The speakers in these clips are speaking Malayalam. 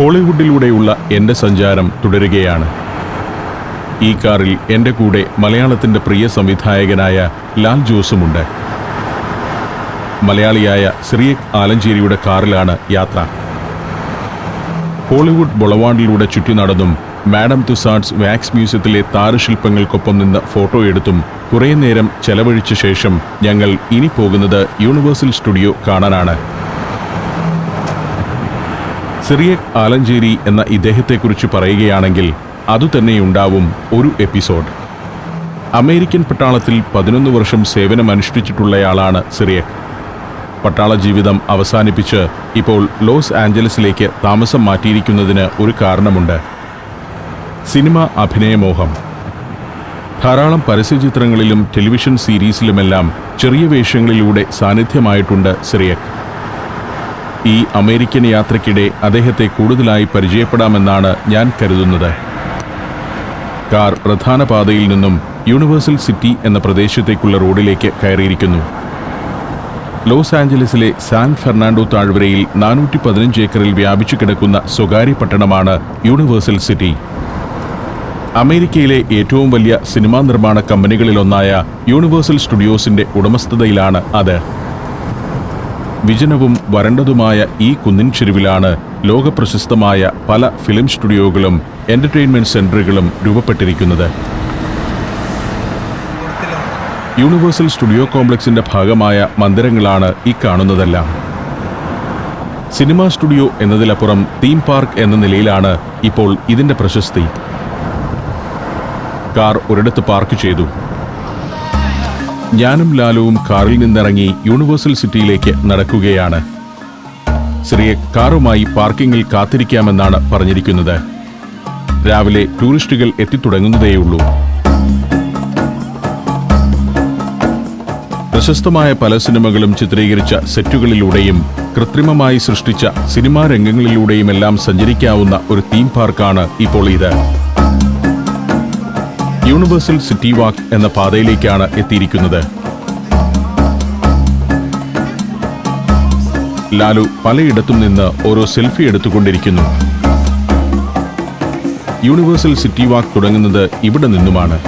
ഹോളിവുഡിലൂടെയുള്ള എന്റെ സഞ്ചാരം തുടരുകയാണ്. ഈ കാറിൽ എന്റെ കൂടെ മലയാളത്തിന്റെ പ്രിയ സംവിധായകനായ ലാൽ ജോസുമുണ്ട്. മലയാളിയായ സിറിയക് ആലഞ്ചേരിയുടെ കാറിലാണ് യാത്ര. ഹോളിവുഡ് ബൊളവാണ്ടിലൂടെ ചുറ്റി നടന്നും മാഡം തുസാഡ്സ് വാക്സ് മ്യൂസിയത്തിലെ താരശില്പങ്ങൾക്കൊപ്പം നിന്ന് ഫോട്ടോ എടുത്തും കുറേ നേരം ചെലവഴിച്ച ശേഷം ഞങ്ങൾ ഇനി പോകുന്നത് യൂണിവേഴ്സൽ സ്റ്റുഡിയോ കാണാനാണ്. സിറിയക് ആലഞ്ചേരി എന്ന ഇദ്ദേഹത്തെക്കുറിച്ച് പറയുകയാണെങ്കിൽ അതുതന്നെയുണ്ടാവും ഒരു എപ്പിസോഡ്. അമേരിക്കൻ പട്ടാളത്തിൽ പതിനൊന്ന് വർഷം സേവനം അനുഷ്ഠിച്ചിട്ടുള്ളയാളാണ് സിറിയക്. പട്ടാള ജീവിതം അവസാനിപ്പിച്ച് ഇപ്പോൾ ലോസ് ആഞ്ചലസിലേക്ക് താമസം മാറ്റിയിരിക്കുന്നതിന് ഒരു കാരണമുണ്ട്. സിനിമ അഭിനയമോഹം. ധാരാളം പരസ്യചിത്രങ്ങളിലും ടെലിവിഷൻ സീരീസിലുമെല്ലാം ചെറിയ വേഷങ്ങളിലൂടെ സാന്നിധ്യമായിട്ടുണ്ട് സിറിയക്. ഈ അമേരിക്കൻ യാത്രയ്ക്കിടെ അദ്ദേഹത്തെ കൂടുതലായി പരിചയപ്പെടാമെന്നാണ് ഞാൻ കരുതുന്നത്. കാർ പ്രധാന പാതയിൽ നിന്നും യൂണിവേഴ്സൽ സിറ്റി എന്ന പ്രദേശത്തേക്കുള്ള റോഡിലേക്ക് കയറിയിരിക്കുന്നു. ലോസ് ആഞ്ചലസിലെ സാൻ ഫെർണാണ്ടോ താഴ്വരയിൽ നാനൂറ്റി പതിനഞ്ച് ഏക്കറിൽ വ്യാപിച്ചു കിടക്കുന്ന സ്വകാര്യ പട്ടണമാണ് യൂണിവേഴ്സൽ സിറ്റി. അമേരിക്കയിലെ ഏറ്റവും വലിയ സിനിമാ നിർമ്മാണ കമ്പനികളിലൊന്നായ യൂണിവേഴ്സൽ സ്റ്റുഡിയോസിന്റെ ഉടമസ്ഥതയിലാണ് അത്. വിജനവും വരണ്ടതുമായ ഈ കുന്നിൻ ചെരുവിലാണ് ലോകപ്രശസ്തമായ പല ഫിലിം സ്റ്റുഡിയോകളും എന്റർടൈൻമെന്റ് സെന്ററുകളും രൂപപ്പെട്ടിരിക്കുന്നത്. യൂണിവേഴ്സൽ സ്റ്റുഡിയോ കോംപ്ലക്സിന്റെ ഭാഗമായ മന്ദിരങ്ങളാണ് ഈ കാണുന്നതെല്ലാം. സിനിമാ സ്റ്റുഡിയോ എന്നതിലപ്പുറം തീം പാർക്ക് എന്ന നിലയിലാണ് ഇപ്പോൾ ഇതിന്റെ പ്രശസ്തി. കാർ ഒരിടത്ത് പാർക്ക് ചെയ്തു. ഞാനും ലാലുവും കാറിൽ നിന്നിറങ്ങി യൂണിവേഴ്സൽ സിറ്റിയിലേക്ക് നടക്കുകയാണ്. ശ്രീയെ കാറുമായി പാർക്കിങ്ങിൽ കാത്തിരിക്കാമെന്നാണ് പറഞ്ഞിരിക്കുന്നത്. രാവിലെ ടൂറിസ്റ്റുകൾ എത്തിത്തുടങ്ങുന്നതേയുള്ളൂ. പ്രശസ്തമായ പല സിനിമകളും ചിത്രീകരിച്ച സെറ്റുകളിലൂടെയും കൃത്രിമമായി സൃഷ്ടിച്ച സിനിമാ രംഗങ്ങളിലൂടെയുമെല്ലാം സഞ്ചരിക്കാവുന്ന ഒരു തീം പാർക്കാണ് ഇപ്പോൾ ഇത്. യൂണിവേഴ്സൽ സിറ്റി വാക്ക് എന്ന പാതയിലേക്കാണ് എത്തിയിരിക്കുന്നത്. ലാലു പലയിടത്തും നിന്ന് ഓരോ സെൽഫി എടുത്തുകൊണ്ടിരിക്കുന്നു. യൂണിവേഴ്സൽ സിറ്റി വാക്ക് തുടങ്ങുന്നത് ഇവിടെ നിന്നുമാണ്.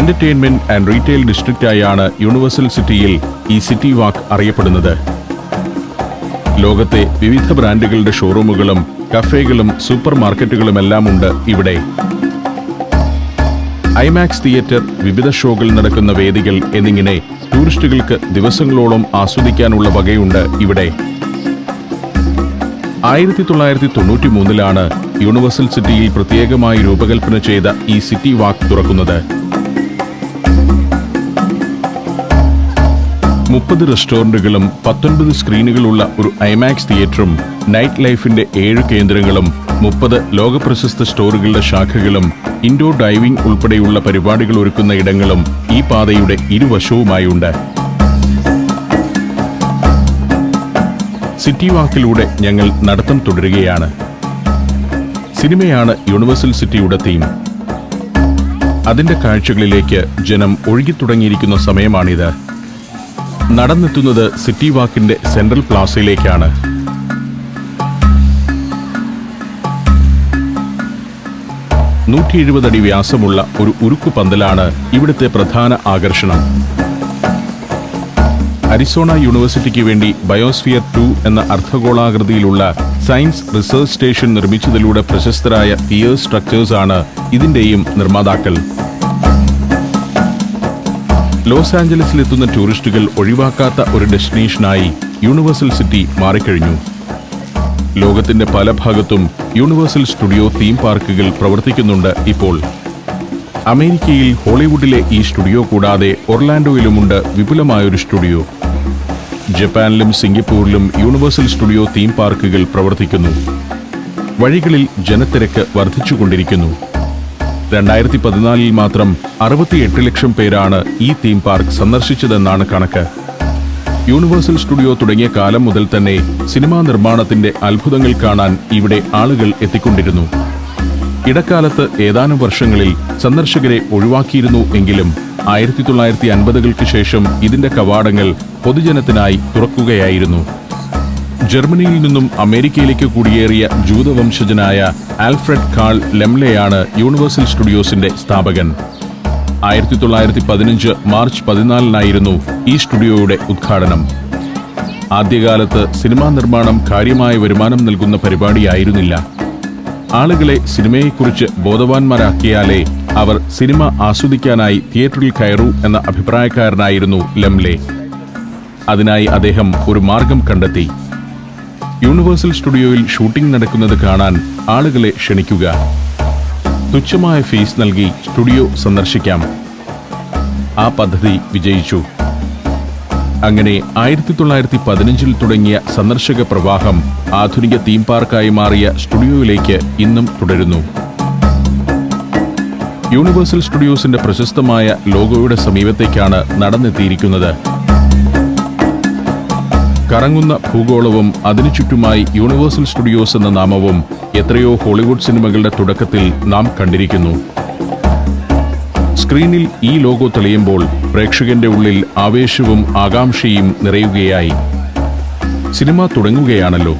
എന്റർടൈൻമെന്റ് ആൻഡ് റീറ്റെയിൽ ഡിസ്ട്രിക്റ്റായാണ് യൂണിവേഴ്സൽ സിറ്റിയിൽ ഈ സിറ്റി വാക്ക് അറിയപ്പെടുന്നത്. ലോകത്തെ വിവിധ ബ്രാൻഡുകളുടെ ഷോറൂമുകളും കഫേകളും സൂപ്പർ മാർക്കറ്റുകളുമെല്ലാം ഉണ്ട് ഇവിടെ. ഐമാക്സ് തിയേറ്റർ വിവിധ ഷോകൾ നടക്കുന്ന വേദികൾ എന്നിങ്ങനെ ടൂറിസ്റ്റുകൾക്ക് ദിവസങ്ങളോളം ആസ്വദിക്കാനുള്ള വകയുണ്ട് ഇവിടെ. ആയിരത്തി തൊള്ളായിരത്തി തൊണ്ണൂറ്റി മൂന്നിലാണ് യൂണിവേഴ്സൽ സിറ്റിയിൽ പ്രത്യേകമായി രൂപകൽപ്പന ചെയ്ത ഈ സിറ്റി വാക്ക് തുറക്കുന്നത്. മുപ്പത് റെസ്റ്റോറന്റുകളും പത്തൊൻപത് സ്ക്രീനുകളുള്ള ഒരു ഐമാക്സ് തിയേറ്ററും നൈറ്റ് ലൈഫിന്റെ ഏഴ് കേന്ദ്രങ്ങളും മുപ്പത് ലോകപ്രശസ്ത സ്റ്റോറുകളുടെ ശാഖകളും ഇൻഡോർ ഡൈവിംഗ് ഉൾപ്പെടെയുള്ള പരിപാടികൾ ഒരുക്കുന്ന ഇടങ്ങളും ഈ പാതയുടെ ഇരുവശവുമായുണ്ട്. സിറ്റി വാക്കിലൂടെ ഞങ്ങൾ നടത്തം തുടരുകയാണ്. സിനിമയാണ് യൂണിവേഴ്സൽ സിറ്റിയുടെ തീം അതിന്റെ കാഴ്ചകളിലേക്ക് ജനം ഒഴുകിത്തുടങ്ങിയിരിക്കുന്ന സമയമാണിത്. നടന്നെത്തുന്നത് സിറ്റി വാക്കിന്റെ സെൻട്രൽ പ്ലാസയിലേക്കാണ്. നൂറ്റി എഴുപത് അടി വ്യാസമുള്ള ഒരു ഉരുക്കു പന്തലാണ് ഇവിടുത്തെ പ്രധാന ആകർഷണം. അരിസോണ യൂണിവേഴ്സിറ്റിക്ക് വേണ്ടി ബയോസ്ഫിയർ ടു എന്ന അർദ്ധഗോളാകൃതിയിലുള്ള സയൻസ് റിസർച്ച് സ്റ്റേഷൻ നിർമ്മിച്ചതിലൂടെ പ്രശസ്തരായ പിയേഴ്സ് സ്ട്രക്ചേഴ്സ് ആണ് ഇതിന്റെയും നിർമ്മാതാക്കൾ. ലോസ് ആഞ്ചലസിലെത്തുന്ന ടൂറിസ്റ്റുകൾ ഒഴിവാക്കാത്ത ഒരു ഡെസ്റ്റിനേഷനായി യൂണിവേഴ്സൽ സിറ്റി മാറിക്കഴിഞ്ഞു. ലോകത്തിന്റെ പല ഭാഗത്തും യൂണിവേഴ്സൽ സ്റ്റുഡിയോ തീം പാർക്കുകൾ പ്രവർത്തിക്കുന്നുണ്ട് ഇപ്പോൾ. അമേരിക്കയിൽ ഹോളിവുഡിലെ ഈ സ്റ്റുഡിയോ കൂടാതെ ഒർലാൻഡോയിലുമുണ്ട് വിപുലമായൊരു സ്റ്റുഡിയോ. ജപ്പാനിലും സിംഗപ്പൂരിലും യൂണിവേഴ്സൽ സ്റ്റുഡിയോ തീം പാർക്കുകൾ പ്രവർത്തിക്കുന്നു. വഴികളിൽ ജനത്തിരക്ക് വർദ്ധിച്ചുകൊണ്ടിരിക്കുന്നു. രണ്ടായിരത്തി പതിനാലിൽ മാത്രം അറുപത്തിയെട്ട് ലക്ഷം പേരാണ് ഈ തീം പാർക്ക് സന്ദർശിച്ചതെന്നാണ് കണക്ക്. യൂണിവേഴ്സൽ സ്റ്റുഡിയോ തുടങ്ങിയ കാലം മുതൽ തന്നെ സിനിമാ നിർമ്മാണത്തിന്റെ അത്ഭുതങ്ങൾ കാണാൻ ഇവിടെ ആളുകൾ എത്തിക്കൊണ്ടിരുന്നു. ഇടക്കാലത്ത് ഏതാനും വർഷങ്ങളിൽ സന്ദർശകരെ ഒഴിവാക്കിയിരുന്നു എങ്കിലും ആയിരത്തി തൊള്ളായിരത്തി അൻപതുകൾക്ക് ശേഷം ഇതിന്റെ കവാടങ്ങൾ പൊതുജനത്തിനായി തുറക്കുകയായിരുന്നു. ജർമ്മനിയിൽ നിന്നും അമേരിക്കയിലേക്ക് കുടിയേറിയ ജൂതവംശജനായ ആൽഫ്രഡ് കാൾ ലെംലെയാണ് യൂണിവേഴ്സൽ സ്റ്റുഡിയോസിന്റെ സ്ഥാപകൻ. ആയിരത്തി തൊള്ളായിരത്തി പതിനഞ്ച് മാർച്ച് പതിനാലിനായിരുന്നു ഈ സ്റ്റുഡിയോയുടെ ഉദ്ഘാടനം. ആദ്യകാലത്ത് സിനിമാ നിർമ്മാണം കാര്യമായ വരുമാനം നൽകുന്ന പരിപാടിയായിരുന്നില്ല. ആളുകളെ സിനിമയെക്കുറിച്ച് ബോധവാന്മാരാക്കിയാലേ അവർ സിനിമ ആസ്വദിക്കാനായി തിയേറ്ററിൽ കയറൂ എന്ന അഭിപ്രായക്കാരനായിരുന്നു ലംലെ. അതിനായി അദ്ദേഹം ഒരു മാർഗം കണ്ടെത്തി. യൂണിവേഴ്സൽ സ്റ്റുഡിയോയിൽ ഷൂട്ടിംഗ് നടക്കുന്നത് കാണാൻ ആളുകളെ ക്ഷണിക്കുക. തുച്ഛമായ ഫീസ് നൽകി സ്റ്റുഡിയോ സന്ദർശിക്കാം. ആ പദ്ധതി വിജയിച്ചു. അങ്ങനെ ആയിരത്തി തൊള്ളായിരത്തി പതിനഞ്ചിൽ തുടങ്ങിയ സന്ദർശക പ്രവാഹം ആധുനിക തീം പാർക്കായി മാറിയ സ്റ്റുഡിയോയിലേക്ക് ഇന്നും തുടരുന്നു. യൂണിവേഴ്സൽ സ്റ്റുഡിയോസിന്റെ പ്രശസ്തമായ ലോഗോയുടെ സമീപത്തേക്കാണ് നടന്നെത്തിയിരിക്കുന്നത്. കറങ്ങുന്ന ഭൂഗോളവും അതിനു ചുറ്റുമായി യൂണിവേഴ്സൽ സ്റ്റുഡിയോസ് എന്ന നാമവും എത്രയോ ഹോളിവുഡ് സിനിമകളുടെ തുടക്കത്തിൽ നാം കണ്ടിരിക്കുന്നു. സ്ക്രീനിൽ ഈ ലോഗോ തെളിയുമ്പോൾ പ്രേക്ഷകന്റെ ഉള്ളിൽ ആവേശവും ആകാംക്ഷയും നിറയുകയായി. സിനിമ തുടങ്ങുകയാണല്ലോ.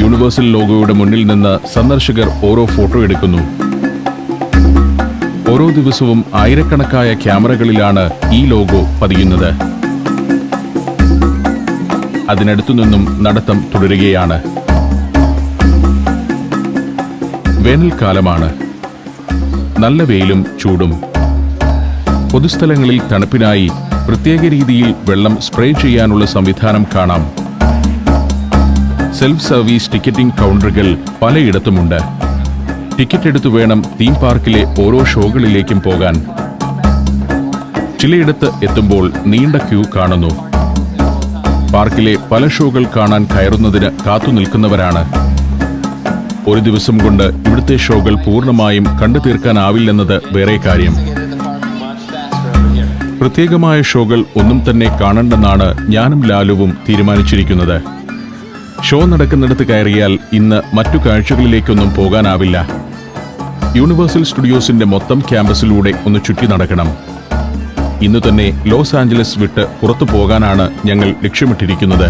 യൂണിവേഴ്സൽ ലോഗോയുടെ മുന്നിൽ നിന്ന് സന്ദർശകർ ഓരോ ഫോട്ടോ എടുക്കുന്നു. ഓരോ ദിവസവും ആയിരക്കണക്കായ ക്യാമറകളിലാണ് ഈ ലോഗോ പതിയുന്നത്. അതിനടുത്തു നിന്നും നടത്തം തുടരുകയാണ്. വേനൽക്കാലമാണ്. നല്ല വെയിലും ചൂടും. പൊതുസ്ഥലങ്ങളിൽ തണുപ്പിനായി പ്രത്യേക രീതിയിൽ വെള്ളം സ്പ്രേ ചെയ്യാനുള്ള സംവിധാനം കാണാം. സെൽഫ് സർവീസ് ടിക്കറ്റിംഗ് കൗണ്ടറുകൾ പലയിടത്തുമുണ്ട്. ടിക്കറ്റ് എടുത്തു വേണം തീം പാർക്കിലെ ഓരോ ഷോകളിലേക്കും പോകാൻ. ചിലയിടത്ത് എത്തുമ്പോൾ നീണ്ട ക്യൂ കാണുന്നു. പാർക്കിലെ പല ഷോകൾ കാണാൻ കയറുന്നതിന് കാത്തുനിൽക്കുന്നവരാണ് ഒരു ദിവസം കൊണ്ട് ഇവിടുത്തെ ഷോകൾ പൂർണമായും കണ്ടു തീർക്കാനാവില്ലെന്നത് വേറെ കാര്യം. പ്രത്യേകമായ ഷോകൾ ഒന്നും തന്നെ കാണണ്ടെന്നാണ് ഞാനും ലാലുവും തീരുമാനിച്ചിരിക്കുന്നത്. ഷോ നടക്കുന്നിടത്ത് കയറിയാൽ ഇന്ന് മറ്റു കാഴ്ചകളിലേക്കൊന്നും പോകാനാവില്ല. യൂണിവേഴ്സൽ സ്റ്റുഡിയോസിന്റെ മൊത്തം ക്യാമ്പസിലൂടെ ഒന്ന് ചുറ്റി നടക്കണം. ഇന്നു തന്നെ ലോസ് ആഞ്ചലസ് വിട്ട് പുറത്തു പോകാനാണ് ഞങ്ങൾ ലക്ഷ്യമിട്ടിരിക്കുന്നത്.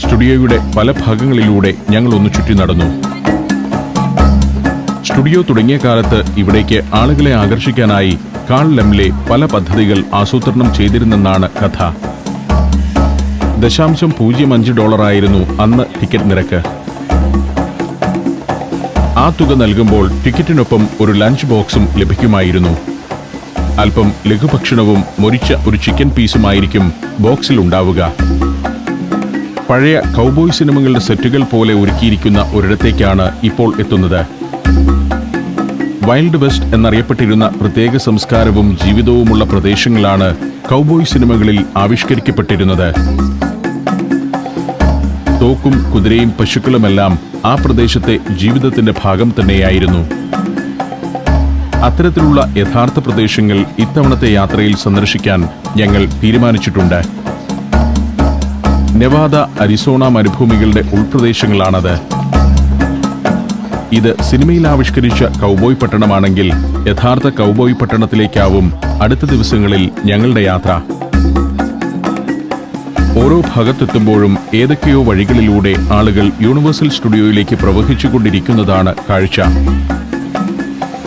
സ്റ്റുഡിയോയുടെ പല ഭാഗങ്ങളിലൂടെ ഞങ്ങൾ ഒന്ന് ചുറ്റി നടന്നു. സ്റ്റുഡിയോ തുടങ്ങിയ കാലത്ത് ഇവിടേക്ക് ആളുകളെ ആകർഷിക്കാനായി കാൾ ലംലെ പല പദ്ധതികൾ ആസൂത്രണം ചെയ്തിരുന്നെന്നാണ് കഥ. ദശാംശം പൂജ്യം അഞ്ച് ഡോളറായിരുന്നു അന്ന് ടിക്കറ്റ് നിരക്ക്. ആ തുക നൽകുമ്പോൾ ടിക്കറ്റിനൊപ്പം ഒരു ലഞ്ച് ബോക്സും ലഭിക്കുമായിരുന്നു. അല്പം ലഘുഭക്ഷണവും മൊരിച്ച ഒരു ചിക്കൻ പീസുമായിരിക്കും ബോക്സിൽ ഉണ്ടാവുക. പഴയ കൗബോയ് സിനിമകളുടെ സെറ്റുകൾ പോലെ ഒരുക്കിയിരിക്കുന്ന ഒരിടത്തേക്കാണ് ഇപ്പോൾ എത്തുന്നത്. വൈൽഡ് വെസ്റ്റ് എന്നറിയപ്പെട്ടിരുന്ന പ്രത്യേക സംസ്കാരവും ജീവിതവുമുള്ള പ്രദേശങ്ങളാണ് കൗബോയ് സിനിമകളിൽ ആവിഷ്കരിക്കപ്പെട്ടിരുന്നത്. തോക്കും കുതിരയും പശുക്കളുമെല്ലാം ആ പ്രദേശത്തെ ജീവിതത്തിന്റെ ഭാഗം തന്നെയായിരുന്നു. അത്തരത്തിലുള്ള യഥാർത്ഥ പ്രദേശങ്ങൾ ഇത്തവണത്തെ യാത്രയിൽ സന്ദർശിക്കാൻ ഞങ്ങൾ തീരുമാനിച്ചിട്ടുണ്ട്. നെവാദ അരിസോണ മരുഭൂമികളുടെ ഉൾപ്രദേശങ്ങളാണത്. ഇത് സിനിമയിൽ ആവിഷ്കരിച്ച കൗബോയ് പട്ടണമാണെങ്കിൽ യഥാർത്ഥ കൗബോയ് പട്ടണത്തിലേക്കാവും അടുത്ത ദിവസങ്ങളിൽ ഞങ്ങളുടെ യാത്ര. ഓരോ ഭാഗത്തെത്തുമ്പോഴും ഏതൊക്കെയോ വഴികളിലൂടെ ആളുകൾ യൂണിവേഴ്സൽ സ്റ്റുഡിയോയിലേക്ക് പ്രവഹിച്ചുകൊണ്ടിരിക്കുന്നതാണ് കാഴ്ച.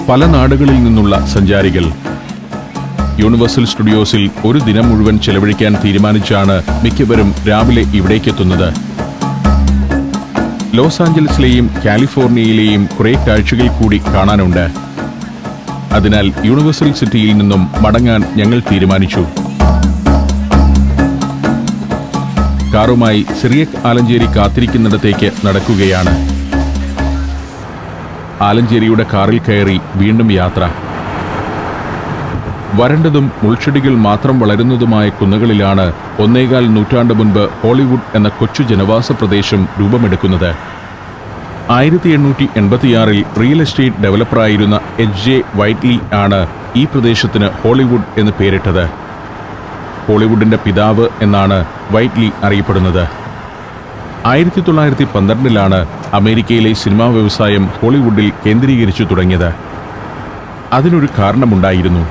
പല നാടുകളിൽ നിന്നുള്ള സഞ്ചാരികൾ. യൂണിവേഴ്സൽ സ്റ്റുഡിയോസിൽ ഒരു ദിനം മുഴുവൻ ചെലവഴിക്കാൻ തീരുമാനിച്ചാണ് മിക്കവരും രാവിലെ ഇവിടേക്കെത്തുന്നത്. ലോസ് ആഞ്ചലസിലെയും കാലിഫോർണിയയിലെയും കുറെ കാഴ്ചകൾ കൂടി കാണാനുണ്ട്. അതിനാൽ യൂണിവേഴ്സൽ സിറ്റിയിൽ നിന്നും മടങ്ങാൻ ഞങ്ങൾ തീരുമാനിച്ചു. കാറുമായി സിറിയക് ആലഞ്ചേരി കാത്തിരിക്കുന്നിടത്തേക്ക് നടക്കുകയാണ്. ആലഞ്ചേരിയുടെ കാറിൽ കയറി വീണ്ടും യാത്ര. വരണ്ടതും മുൾച്ചെടികൾ മാത്രം വളരുന്നതുമായ കുന്നുകളിലാണ് ഒന്നേകാൽ നൂറ്റാണ്ട് മുൻപ് ഹോളിവുഡ് എന്ന കൊച്ചു ജനവാസ പ്രദേശം രൂപമെടുക്കുന്നത്. ആയിരത്തി എണ്ണൂറ്റി എൺപത്തിയാറിൽ റിയൽ എസ്റ്റേറ്റ് ഡെവലപ്പറായിരുന്ന എച്ച് ജെ വൈറ്റ്ലി ആണ് ഈ പ്രദേശത്തിന് ഹോളിവുഡ് എന്ന് പേരിട്ടത്. ഹോളിവുഡിന്റെ പിതാവ് എന്നാണ് വൈറ്റ്ലി അറിയപ്പെടുന്നത്. ആയിരത്തി തൊള്ളായിരത്തി പന്ത്രണ്ടിലാണ് അമേരിക്കയിലെ സിനിമാ വ്യവസായം ഹോളിവുഡിൽ കേന്ദ്രീകരിച്ചു തുടങ്ങിയത്. അതിനൊരു കാരണമുണ്ടായിരുന്നു.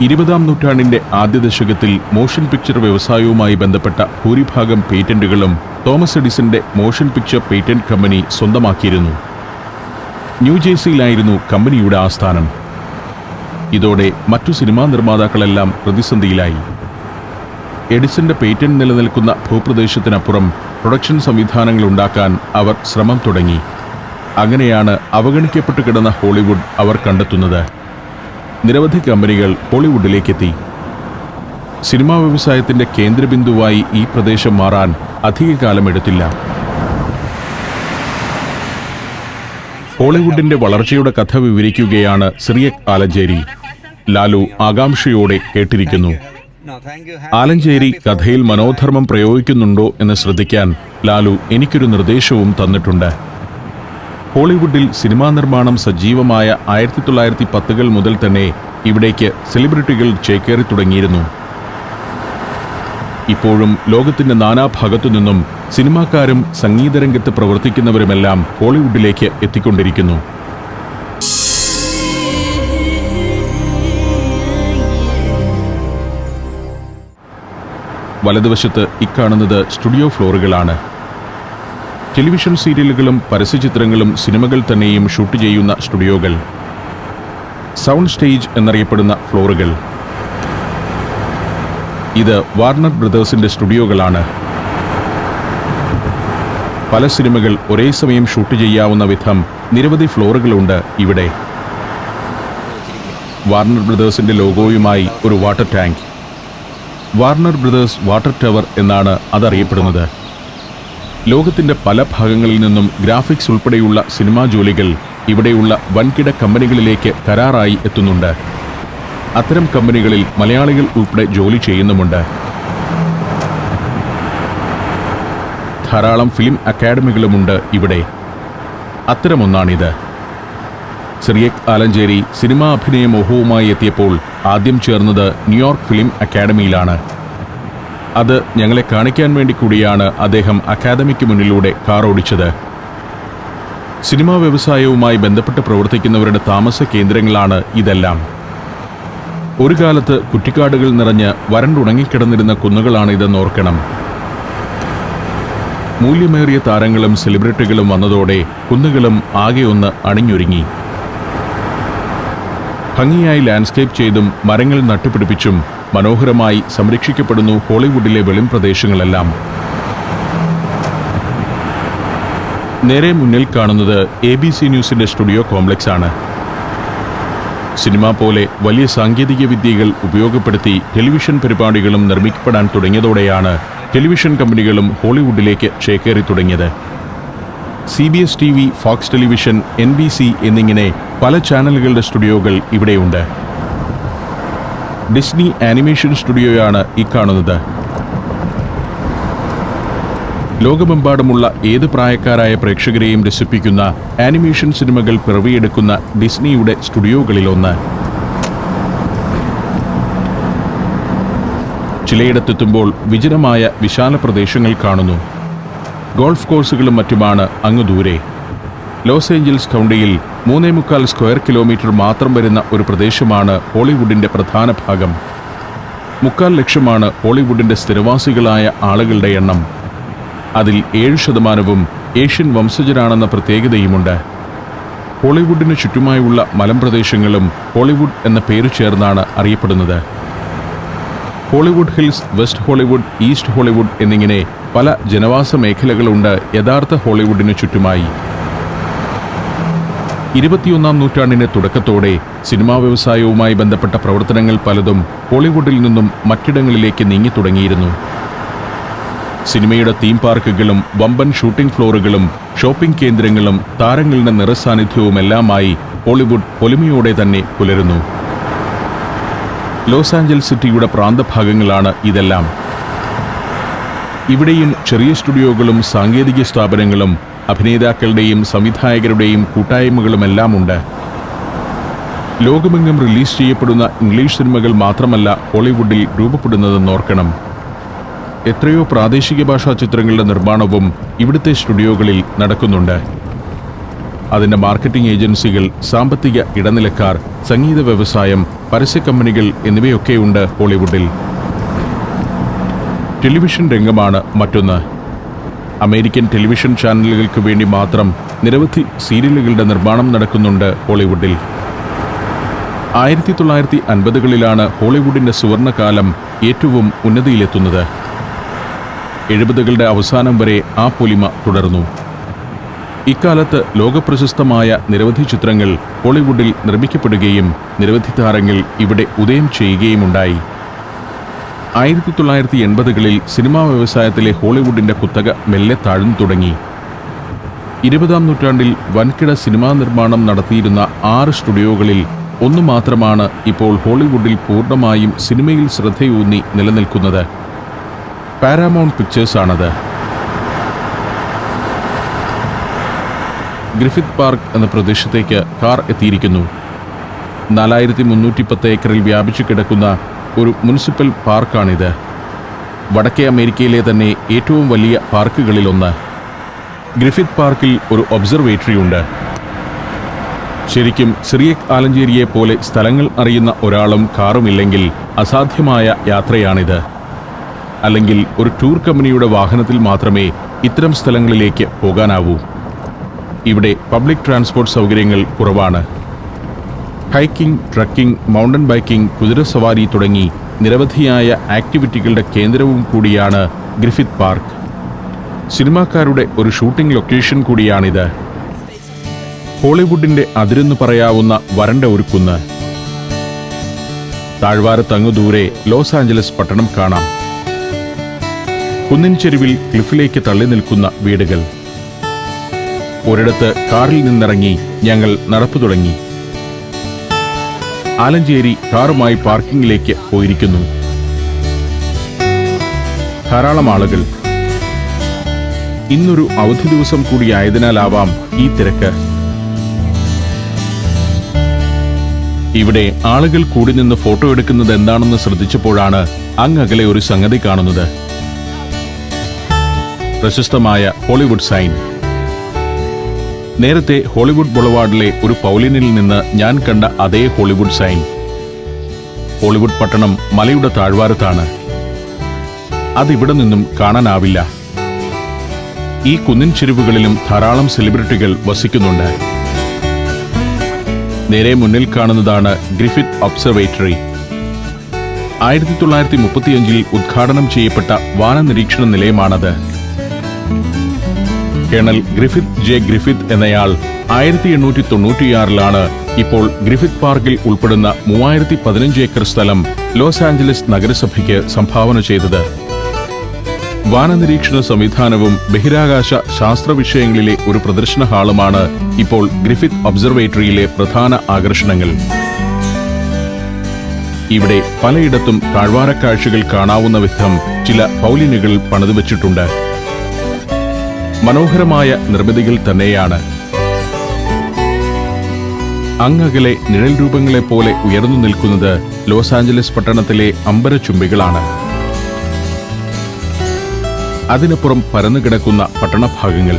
ഇരുപതാം നൂറ്റാണ്ടിന്റെ ആദ്യ ദശകത്തിൽ മോഷൻ പിക്ചർ വ്യവസായവുമായി ബന്ധപ്പെട്ട ഭൂരിഭാഗം പേറ്റന്റുകളും തോമസ് എഡിസന്റെ മോഷൻ പിക്ചർ പേറ്റന്റ് കമ്പനി സ്വന്തമാക്കിയിരുന്നു. ന്യൂജേഴ്സിയിലായിരുന്നു കമ്പനിയുടെ ആസ്ഥാനം. ഇതോടെ മറ്റു സിനിമാ നിർമ്മാതാക്കളെല്ലാം പ്രതിസന്ധിയിലായി. എഡിസന്റെ പേറ്റന്റ് നിലനിൽക്കുന്ന ഭൂപ്രദേശത്തിനപ്പുറം പ്രൊഡക്ഷൻ സംവിധാനങ്ങൾ ഉണ്ടാക്കാൻ അവർ ശ്രമം തുടങ്ങി. അങ്ങനെയാണ് അവഗണിക്കപ്പെട്ടു കിടന്ന ഹോളിവുഡ് അവർ കണ്ടെത്തുന്നത്. നിരവധി കമ്പനികൾ ഹോളിവുഡിലേക്കെത്തി. സിനിമാ വ്യവസായത്തിന്റെ കേന്ദ്രബിന്ദുവായി ഈ പ്രദേശം മാറാൻ അധികകാലം എടുത്തില്ല. ഹോളിവുഡിന്റെ വളർച്ചയുടെ കഥ വിവരിക്കുകയാണ് സിറിയക് ആലഞ്ചേരി. ലാലു ആകാംക്ഷയോടെ കേട്ടിരിക്കുന്നു. ആലഞ്ചേരി കഥയിൽ മനോധർമ്മം പ്രയോഗിക്കുന്നുണ്ടോ എന്ന് ശ്രദ്ധിക്കാൻ ലാലു എനിക്കൊരു നിർദ്ദേശവും തന്നിട്ടുണ്ട്. ഹോളിവുഡിൽ സിനിമാ നിർമ്മാണം സജീവമായ ആയിരത്തി തൊള്ളായിരത്തി പത്തുകൾ മുതൽ തന്നെ ഇവിടേക്ക് സെലിബ്രിറ്റികൾ ചേക്കേറി തുടങ്ങിയിരുന്നു. ഇപ്പോഴും ലോകത്തിന്റെ നാനാഭാഗത്തു നിന്നും സിനിമാക്കാരും സംഗീതരംഗത്ത് പ്രവർത്തിക്കുന്നവരുമെല്ലാം ഹോളിവുഡിലേക്ക് എത്തിക്കൊണ്ടിരിക്കുന്നു. വലതുവശത്ത് ഇക്കാണുന്നത് സ്റ്റുഡിയോ ഫ്ലോറുകളാണ്. ടെലിവിഷൻ സീരിയലുകളും പരസ്യചിത്രങ്ങളും സിനിമകൾ തന്നെയും ഷൂട്ട് ചെയ്യുന്ന സ്റ്റുഡിയോകൾ. സൗണ്ട് സ്റ്റേജ് എന്നറിയപ്പെടുന്ന ഫ്ലോറുകൾ. ഇത് വാർണർ ബ്രദേഴ്സിന്റെ സ്റ്റുഡിയോകളാണ്. പല സിനിമകൾ ഒരേ സമയം ഷൂട്ട് ചെയ്യാവുന്ന വിധം നിരവധി ഫ്ലോറുകളുണ്ട് ഇവിടെ. വാർണർ ബ്രദേഴ്സിന്റെ ലോഗോയുമായി ഒരു water tank. Warner Brothers water tower എന്നാണ് അതറിയപ്പെടുന്നത്. ലോകത്തിന്റെ പല ഭാഗങ്ങളിൽ നിന്നും ഗ്രാഫിക്സ് ഉൾപ്പെടെയുള്ള സിനിമാ ജോലികൾ ഇവിടെയുള്ള വൻകിട കമ്പനികളിലേക്ക് കരാറായി എത്തുന്നുണ്ട്. അത്തരം കമ്പനികളിൽ മലയാളികൾ ഉൾപ്പെടെ ജോലി ചെയ്യുന്നുമുണ്ട്. ധാരാളം ഫിലിം അക്കാഡമികളുമുണ്ട് ഇവിടെ. അത്തരമൊന്നാണിത്. സിറിയക് ആലഞ്ചേരി സിനിമാ അഭിനയ മോഹവുമായി എത്തിയപ്പോൾ ആദ്യം ചേർന്നത് ന്യൂയോർക്ക് ഫിലിം അക്കാദമിയിലാണ്. അത് ഞങ്ങളെ കാണിക്കാൻ വേണ്ടി കൂടിയാണ് അദ്ദേഹം അക്കാദമിക്ക് മുന്നിലൂടെ കാർ ഓടിച്ചത്. സിനിമാ വ്യവസായവുമായി ബന്ധപ്പെട്ട് പ്രവർത്തിക്കുന്നവരുടെ താമസ കേന്ദ്രങ്ങളാണ് ഇതെല്ലാം. ഒരു കാലത്ത് കുറ്റിക്കാടുകൾ നിറഞ്ഞ് വരണ്ടുണങ്ങിക്കിടന്നിരുന്ന കുന്നുകളാണ് ഇതെന്ന് ഓർക്കണം. മൂല്യമേറിയ താരങ്ങളും സെലിബ്രിറ്റികളും വന്നതോടെ കുന്നുകളും ആകെ ഒന്ന് അണിഞ്ഞൊരുങ്ങി. ഭംഗിയായി ലാൻഡ്സ്കേപ്പ് ചെയ്തും മരങ്ങൾ നട്ടുപിടിപ്പിച്ചും മനോഹരമായി സംരക്ഷിക്കപ്പെടുന്നു ഹോളിവുഡിലെ വെളിം പ്രദേശങ്ങളെല്ലാം. നേരെ മുന്നിൽ കാണുന്നത് എ ബി സി ന്യൂസിന്റെ സ്റ്റുഡിയോ കോംപ്ലക്സ് ആണ് സിനിമ പോലെ വലിയ സാങ്കേതിക വിദ്യകൾ ഉപയോഗപ്പെടുത്തി ടെലിവിഷൻ പരിപാടികളും നിർമ്മിക്കപ്പെടാൻ തുടങ്ങിയതോടെയാണ് ടെലിവിഷൻ കമ്പനികളും ഹോളിവുഡിലേക്ക് ചേക്കേറി തുടങ്ങിയത്. C B S T V Fox television N B C എന്നിങ്ങനെ പല ചാനലുകളുടെ സ്റ്റുഡിയോകൾ ഇവിടെയുണ്ട്. ഡിസ്നി ആനിമേഷൻ സ്റ്റുഡിയോയാണ് ഇക്കാണുന്നത് കാണുന്നത്. ലോകമെമ്പാടുമുള്ള ഏത് പ്രായക്കാരായ പ്രേക്ഷകരെയും രസിപ്പിക്കുന്ന ആനിമേഷൻ സിനിമകൾ പിറവിയെടുക്കുന്ന ഡിസ്നിയുടെ സ്റ്റുഡിയോകളിലൊന്ന്. ചിലയിടത്തെത്തുമ്പോൾ വിജനമായ വിശാല പ്രദേശങ്ങൾ കാണുന്നു. ഗോൾഫ് കോഴ്സുകളും മറ്റുമാണ് അങ്ങ് ദൂരെ. ലോസ് ഏഞ്ചൽസ് കൗണ്ടിയിൽ മൂന്നേ മുക്കാൽ സ്ക്വയർ കിലോമീറ്റർ മാത്രം വരുന്ന ഒരു പ്രദേശമാണ് ഹോളിവുഡിന്റെ പ്രധാന ഭാഗം. മുക്കാൽ ലക്ഷമാണ് ഹോളിവുഡിന്റെ സ്ഥിരവാസികളായ ആളുകളുടെ എണ്ണം. അതിൽ ഏഴ് ശതമാനവും ഏഷ്യൻ വംശജരാണെന്ന പ്രത്യേകതയുമുണ്ട്. ഹോളിവുഡിന് ചുറ്റുമായുള്ള മലമ്പ്രദേശങ്ങളും ഹോളിവുഡ് എന്ന പേര് ചേർന്നാണ് അറിയപ്പെടുന്നത്. Hollywood Hills West Hollywood East Hollywood എന്നിങ്ങനെ പല ജനവാസ മേഖലകളുണ്ട് യഥാർത്ഥ ഹോളിവുഡിനു ചുറ്റുമായി. ഇരുപത്തിയൊന്നാം നൂറ്റാണ്ടിന്റെ തുടക്കത്തോടെ സിനിമാ വ്യവസായവുമായി ബന്ധപ്പെട്ട പ്രവർത്തനങ്ങൾ പലതും ഹോളിവുഡിൽ നിന്നും മറ്റിടങ്ങളിലേക്ക് നീങ്ങി തുടങ്ങിയിരുന്നു. സിനിമയുടെ തീം പാർക്കുകളും വമ്പൻ ഷൂട്ടിംഗ് ഫ്ലോറുകളും ഷോപ്പിംഗ് കേന്ദ്രങ്ങളും താരങ്ങളുടെ നിറസാന്നിധ്യവുമെല്ലാമായി ഹോളിവുഡ് പൊലിമയോടെ തന്നെ പുലരുന്നു. ലോസ് ആഞ്ചൽസ് സിറ്റിയുടെ പ്രാന്തഭാഗങ്ങളാണ് ഇതെല്ലാം. ഇവിടെയും ചെറിയ സ്റ്റുഡിയോകളും സാങ്കേതിക സ്ഥാപനങ്ങളും അഭിനേതാക്കളുടെയും സംവിധായകരുടെയും കൂട്ടായ്മകളുമെല്ലാം ഉണ്ട് ലോകമെങ്ങും റിലീസ് ചെയ്യപ്പെടുന്ന ഇംഗ്ലീഷ് സിനിമകൾ മാത്രമല്ല ഹോളിവുഡിൽ രൂപപ്പെടുന്നതെന്ന് ഓർക്കണം. എത്രയോ പ്രാദേശിക ഭാഷാ ചിത്രങ്ങളുടെ നിർമ്മാണവും ഇവിടുത്തെ സ്റ്റുഡിയോകളിൽ നടക്കുന്നുണ്ട്. അതിന്റെ മാർക്കറ്റിംഗ് ഏജൻസികൾ സാമ്പത്തിക ഇടനിലക്കാർ സംഗീത വ്യവസായം പരസ്യ കമ്പനികൾ എന്നിവയൊക്കെയുണ്ട് ഹോളിവുഡിൽ. ടെലിവിഷൻ രംഗമാണ് മറ്റൊന്ന്. അമേരിക്കൻ ടെലിവിഷൻ ചാനലുകൾക്ക് വേണ്ടി മാത്രം നിരവധി സീരിയലുകളുടെ നിർമ്മാണം നടക്കുന്നുണ്ട് ഹോളിവുഡിൽ. ആയിരത്തി തൊള്ളായിരത്തി അൻപതുകളിലാണ് ഹോളിവുഡിന്റെ സുവർണകാലം ഏറ്റവും ഉന്നതിയിലെത്തുന്നത്. എഴുപതുകളുടെ അവസാനം വരെ ആ പൊലിമ തുടർന്നു. ഇക്കാലത്ത് ലോകപ്രശസ്തമായ നിരവധി ചിത്രങ്ങൾ ഹോളിവുഡിൽ നിർമ്മിക്കപ്പെടുകയും നിരവധി താരങ്ങൾ ഇവിടെ ഉദയം ചെയ്യുകയുമുണ്ടായി. ആയിരത്തി തൊള്ളായിരത്തി എൺപതുകളിൽ സിനിമാ വ്യവസായത്തിലെ ഹോളിവുഡിന്റെ കുത്തക മെല്ലെ താഴ്ന്നു തുടങ്ങി. ഇരുപതാം നൂറ്റാണ്ടിൽ വൻകിട സിനിമാ നിർമ്മാണം നടത്തിയിരുന്ന ആറ് സ്റ്റുഡിയോകളിൽ ഒന്നു മാത്രമാണ് ഇപ്പോൾ ഹോളിവുഡിൽ പൂർണമായും സിനിമയിൽ ശ്രദ്ധയൂന്നി നിലനിൽക്കുന്നത്. പാരാമൗണ്ട് പിക്ചേഴ്സാണത്. ഗ്രിഫിത്ത് പാർക്ക് എന്ന പ്രദേശത്തേക്ക് കാർ എത്തിയിരിക്കുന്നു. നാലായിരത്തി മുന്നൂറ്റി പത്ത് ഏക്കറിൽ വ്യാപിച്ചു കിടക്കുന്ന ഒരു മുനിസിപ്പൽ പാർക്കാണിത്. വടക്കേ അമേരിക്കയിലെ തന്നെ ഏറ്റവും വലിയ പാർക്കുകളിലൊന്ന്. ഗ്രിഫിത് പാർക്കിൽ ഒരു ഒബ്സർവേറ്ററി ഉണ്ട് ശരിക്കും സിറിയക് ആലഞ്ചേരിയെ പോലെ സ്ഥലങ്ങൾ അറിയുന്ന ഒരാളും കാറുമില്ലെങ്കിൽ അസാധ്യമായ യാത്രയാണിത്. അല്ലെങ്കിൽ ഒരു ടൂർ കമ്പനിയുടെ വാഹനത്തിൽ മാത്രമേ ഇത്തരം സ്ഥലങ്ങളിലേക്ക് പോകാനാവൂ. ഇവിടെ പബ്ലിക് ട്രാൻസ്പോർട്ട് സൗകര്യങ്ങൾ കുറവാണ്. ഹൈക്കിംഗ് ട്രക്കിംഗ് മൗണ്ടൻ ബൈക്കിംഗ് കുതിരസവാരി തുടങ്ങി നിരവധിയായ ആക്ടിവിറ്റികളുടെ കേന്ദ്രവും കൂടിയാണ് ഗ്രിഫിത് പാർക്ക് സിനിമാക്കാരുടെ ഒരു ഷൂട്ടിംഗ് ലൊക്കേഷൻ കൂടിയാണിത്. ഹോളിവുഡിന്റെ അതിരെന്ന് പറയാവുന്ന വരണ്ട ഒരു കുന്ന് താഴ്വാരത്തങ്ങു ദൂരെ ലോസ് ആഞ്ചലസ് പട്ടണം കാണാം. കുന്നിൻ ചെരുവിൽ ക്ലിഫിലേക്ക് തള്ളി നിൽക്കുന്ന വീടുകൾ. ഒരിടത്ത് കാറിൽ നിന്നിറങ്ങി ഞങ്ങൾ നടപ്പു തുടങ്ങി. ആലഞ്ചേരി കാറുമായി പാർക്കിംഗിലേക്ക് പോയിരിക്കുന്നു. ധാരാളം ആളുകൾ. ഇന്നൊരു അവധി ദിവസം കൂടിയായതിനാലാവാം ഈ തിരക്ക്. ഇവിടെ ആളുകൾ കൂടി നിന്ന് ഫോട്ടോ എടുക്കുന്നത് എന്താണെന്ന് ശ്രദ്ധിച്ചപ്പോഴാണ് അങ്ങകലെ ഒരു സംഗതി കാണുന്നത്. പ്രശസ്തമായ ഹോളിവുഡ് സൈൻ. നേരത്തെ ഹോളിവുഡ് ബുളവാർഡിലെ ഒരു പൗലിനിൽ നിന്ന് ഞാൻ കണ്ട അതേ ഹോളിവുഡ് സൈൻ. ഹോളിവുഡ് പട്ടണം മലയുടെ താഴ്വാരത്താണ്. അതിവിടെ നിന്നും കാണാനാവില്ല. ഈ കുന്നിൻ ചെരുവുകളിലും ധാരാളം സെലിബ്രിറ്റികൾ വസിക്കുന്നുണ്ട്. നേരെ മുന്നിൽ കാണുന്നതാണ് ഗ്രിഫിത് ഒബ്സർവേറ്ററി. ആയിരത്തി തൊള്ളായിരത്തി മുപ്പത്തിയഞ്ചിൽ ഉദ്ഘാടനം ചെയ്യപ്പെട്ട വാനനിരീക്ഷണ നിലയമാണത്. കേണൽ ഗ്രിഫിത് ജെ ഗ്രിഫിത് എന്നയാൾ ആയിരത്തി എണ്ണൂറ്റി തൊണ്ണൂറ്റിയാറിലാണ് ഇപ്പോൾ ഗ്രിഫിത് പാർക്കിൽ ഉൾപ്പെടുന്ന മൂവായിരത്തി പതിനഞ്ച് ഏക്കർ സ്ഥലം ലോസ് ആഞ്ചലസ് നഗരസഭയ്ക്ക് സംഭാവന ചെയ്തത്. വാനനിരീക്ഷണ സംവിധാനവും ബഹിരാകാശ ശാസ്ത്ര വിഷയങ്ങളിലെ ഒരു പ്രദർശന ഹാളുമാണ് ഇപ്പോൾ ഗ്രിഫിത് ഒബ്സർവേറ്ററിയിലെ പ്രധാന ആകർഷണങ്ങൾ. ഇവിടെ പലയിടത്തും താഴ്വാരക്കാഴ്ചകൾ കാണാവുന്ന വിധം ചില പൗലിനുകൾ പണിതുവച്ചിട്ടുണ്ട്. മനോഹരമായ നിർമ്മിതികൾ തന്നെയാണ്. അങ്ങകലെ നിഴൽ രൂപങ്ങളെപ്പോലെ ഉയർന്നു നിൽക്കുന്നത് ലോസ് ആഞ്ചലസ് പട്ടണത്തിലെ അമ്പരചുംബികളാണ് അതിനപ്പുറം പരന്നുകിടക്കുന്ന പട്ടണഭാഗങ്ങൾ.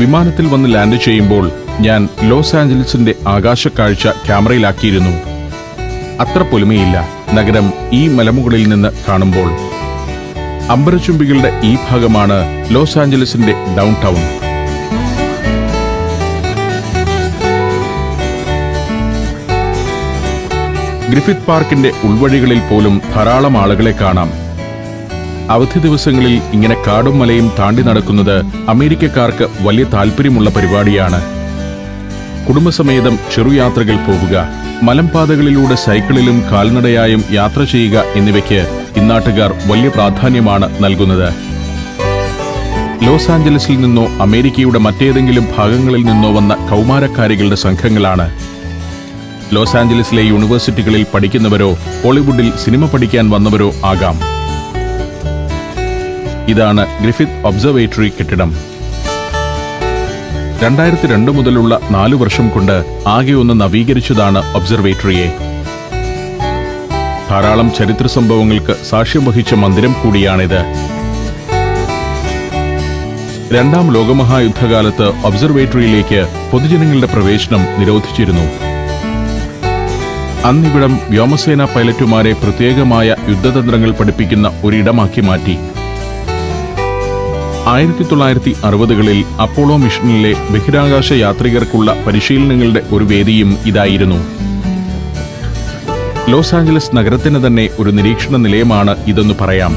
വിമാനത്തിൽ വന്ന് ലാൻഡ് ചെയ്യുമ്പോൾ ഞാൻ ലോസ് ആഞ്ചലസിന്റെ ആകാശക്കാഴ്ച ക്യാമറയിലാക്കിയിരുന്നു. അത്ര പൊലിമയില്ല. നഗരം ഈ മലമുകളിൽ നിന്ന് കാണുമ്പോൾ അമ്പരചുംബികളുടെ ഈ ഭാഗമാണ് ലോസ് ആഞ്ചലസിന്റെ ഡൗൺ ടൗൺ ഗ്രിഫിത്ത് പാർക്കിന്റെ ഉൾവഴികളിൽ പോലും ധാരാളം ആളുകളെ കാണാം. അവധി ദിവസങ്ങളിൽ ഇങ്ങനെ കാടും മലയും താണ്ടി നടക്കുന്നത് അമേരിക്കക്കാർക്ക് വലിയ താല്പര്യമുള്ള പരിപാടിയാണ്. കുടുംബസമേതം ചെറുയാത്രകൾ പോവുക. മലമ്പാതകളിലൂടെ സൈക്കിളിലും കാൽനടയായും യാത്ര ചെയ്യുക എന്നിവയ്ക്ക് ഇന്നാട്ടുകാർ വലിയ പ്രാധാന്യമാണ് നൽകുന്നത്. ലോസ് ആഞ്ചലസിൽ നിന്നോ അമേരിക്കയുടെ മറ്റേതെങ്കിലും ഭാഗങ്ങളിൽ നിന്നോ വന്ന കൗമാരക്കാരികളുടെ സംഘങ്ങളാണ്. ലോസ് ആഞ്ചലസിലെ യൂണിവേഴ്സിറ്റികളിൽ പഠിക്കുന്നവരോ ഹോളിവുഡിൽ സിനിമ പഠിക്കാൻ വന്നവരോ ആകാം. ഇതാണ് ഗ്രിഫിത് ഒബ്സർവേറ്ററി കെട്ടിടം. രണ്ടായിരത്തി രണ്ട് മുതലുള്ള നാലു വർഷം കൊണ്ട് ആകെ ഒന്ന് നവീകരിച്ചതാണ് ഒബ്സർവേറ്ററിയെ. ധാരാളം ചരിത്ര സംഭവങ്ങൾക്ക് സാക്ഷ്യം വഹിച്ച മന്ദിരം കൂടിയാണിത്. രണ്ടാം ലോകമഹായുദ്ധകാലത്ത് ഒബ്സർവേറ്ററിയിലേക്ക് പൊതുജനങ്ങളുടെ പ്രവേശനം നിരോധിച്ചിരുന്നു. അന്നിവിടം വ്യോമസേന പൈലറ്റുമാരെ പ്രത്യേകമായ യുദ്ധതന്ത്രങ്ങൾ പഠിപ്പിക്കുന്ന ഒരിടമാക്കി മാറ്റി. ആയിരത്തി തൊള്ളായിരത്തി അറുപതുകളിൽ അപ്പോളോ മിഷനിലെ ബഹിരാകാശ യാത്രികർക്കുള്ള പരിശീലനങ്ങളുടെ ഒരു വേദിയും ഇതായിരുന്നു. ലോസ് ആഞ്ചലസ് നഗരത്തിന് തന്നെ ഒരു നിരീക്ഷണ നിലയമാണ് ഇതെന്ന് പറയാം.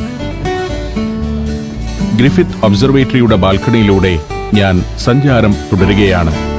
ഗ്രിഫിത് ഒബ്സർവേറ്ററിയുടെ ബാൽക്കണിയിലൂടെ ഞാൻ സഞ്ചാരം തുടരുകയാണ്.